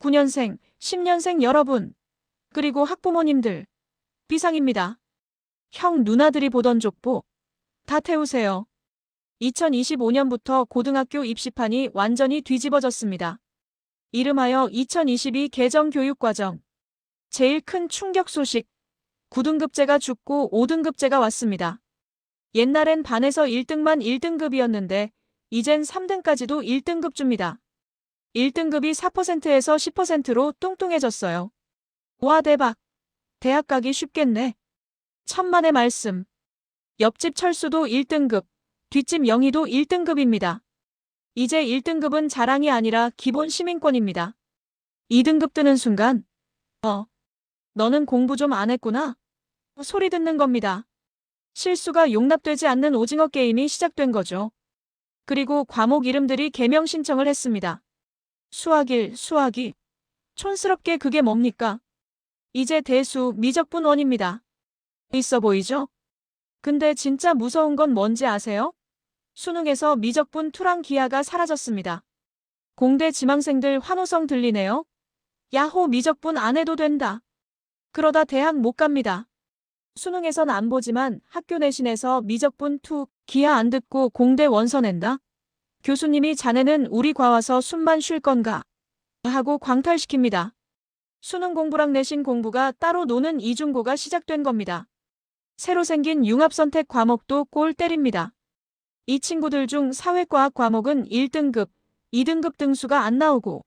9년생, 10년생 여러분, 그리고 학부모님들, 비상입니다. 형 누나들이 보던 족보, 다 태우세요. 2025년부터 고등학교 입시판이 완전히 뒤집어졌습니다. 이름하여 2022 개정 교육과정. 제일 큰 충격 소식. 9등급제가 죽고 5등급제가 왔습니다. 옛날엔 반에서 1등만 1등급이었는데 이젠 3등까지도 1등급 줍니다. 1등급이 4%에서 10%로 뚱뚱해졌어요. 와 대박. 대학 가기 쉽겠네. 천만의 말씀. 옆집 철수도 1등급, 뒷집 영희도 1등급입니다. 이제 1등급은 자랑이 아니라 기본 시민권입니다. 2등급 뜨는 순간, 어, 너는 공부 좀 안 했구나? 소리 듣는 겁니다. 실수가 용납되지 않는 오징어 게임이 시작된 거죠. 그리고 과목 이름들이 개명 신청을 했습니다. 수학일, 수학이. 촌스럽게 그게 뭡니까? 이제 대수, 미적분 원입니다. 있어 보이죠? 근데 진짜 무서운 건 뭔지 아세요? 수능에서 미적분 투랑 기하가 사라졌습니다. 공대 지망생들 환호성 들리네요. 야호 미적분 안 해도 된다. 그러다 대학 못 갑니다. 수능에선 안 보지만 학교 내신에서 미적분 투 기하 안 듣고 공대 원서 낸다. 교수님이 자네는 우리 과와서 숨만 쉴 건가? 하고 광탈시킵니다. 수능 공부랑 내신 공부가 따로 노는 이중고가 시작된 겁니다. 새로 생긴 융합선택 과목도 골 때립니다. 이 친구들 중 사회과학 과목은 1등급, 2등급 등수가 안 나오고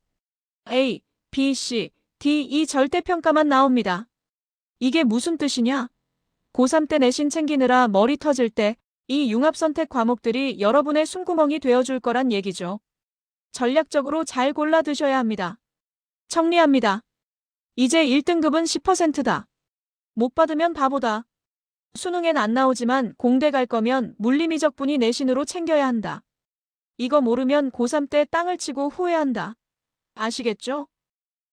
A, B, C, D, E 절대평가만 나옵니다. 이게 무슨 뜻이냐? 고3 때 내신 챙기느라 머리 터질 때 이 융합선택 과목들이 여러분의 숨구멍이 되어줄 거란 얘기죠. 전략적으로 잘 골라 드셔야 합니다. 정리합니다. 이제 1등급은 10%다. 못 받으면 바보다. 수능엔 안 나오지만 공대 갈 거면 물리미적 분이 내신으로 챙겨야 한다. 이거 모르면 고3 때 땅을 치고 후회한다. 아시겠죠?